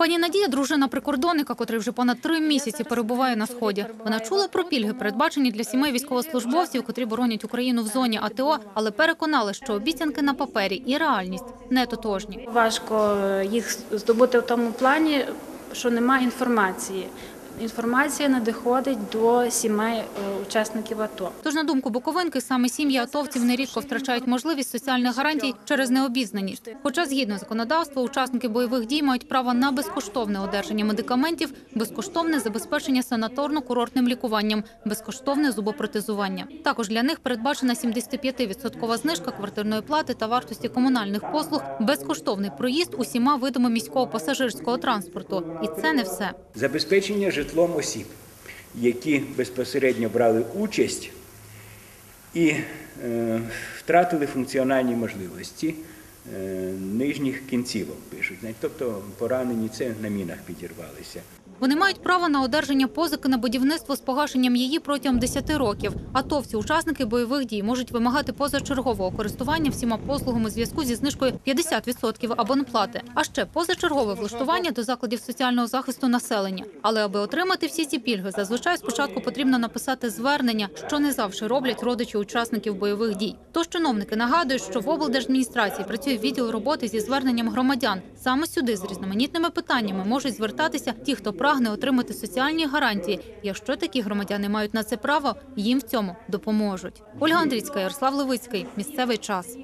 Пані Надія, дружина прикордонника, котрий вже понад три місяці перебуває на сході. Вона чула про пільги, передбачені для сімей військовослужбовців, котрі боронять Україну в зоні АТО, але переконали, що обіцянки на папері і реальність не тотожні. Важко їх здобути в тому плані, що немає інформації. Інформація не доходить до сімей е, учасників АТО. Тож, на думку Буковинки, саме сім'ї атовців нерідко втрачають можливість соціальних гарантій через необізнаність. Хоча, згідно законодавства, учасники бойових дій мають право на безкоштовне одержання медикаментів, безкоштовне забезпечення санаторно-курортним лікуванням, безкоштовне зубопротезування. Також для них передбачена 75% знижка квартирної плати та вартості комунальних послуг, безкоштовний проїзд усіма видами міського пасажирського транспорту. І це не все. Забезпечення житлом осіб, які безпосередньо брали участь і е, втратили функціональні можливості е, нижніх кінцівок, пишуть. Тобто поранені це на мінах підірвалися. Вони мають право на одержання позики на будівництво з погашенням її протягом 10 років. Атовці, учасники бойових дій, можуть вимагати позачергового користування всіма послугами зв'язку зі знижкою 50% абонплати, а ще позачергове влаштування до закладів соціального захисту населення. Але аби отримати всі ці пільги, зазвичай спочатку потрібно написати звернення, що не завжди роблять родичі учасників бойових дій. Тож чиновники нагадують, що в облдержадміністрації працює відділ роботи зі зверненням громадян. Саме сюди з різноманітними питаннями можуть звертатися ті, хто прагне отримати соціальні гарантії. Якщо такі громадяни мають на це право, їм в цьому допоможуть. Ольга Андрійська, Ярослав Левицький. Місцевий час.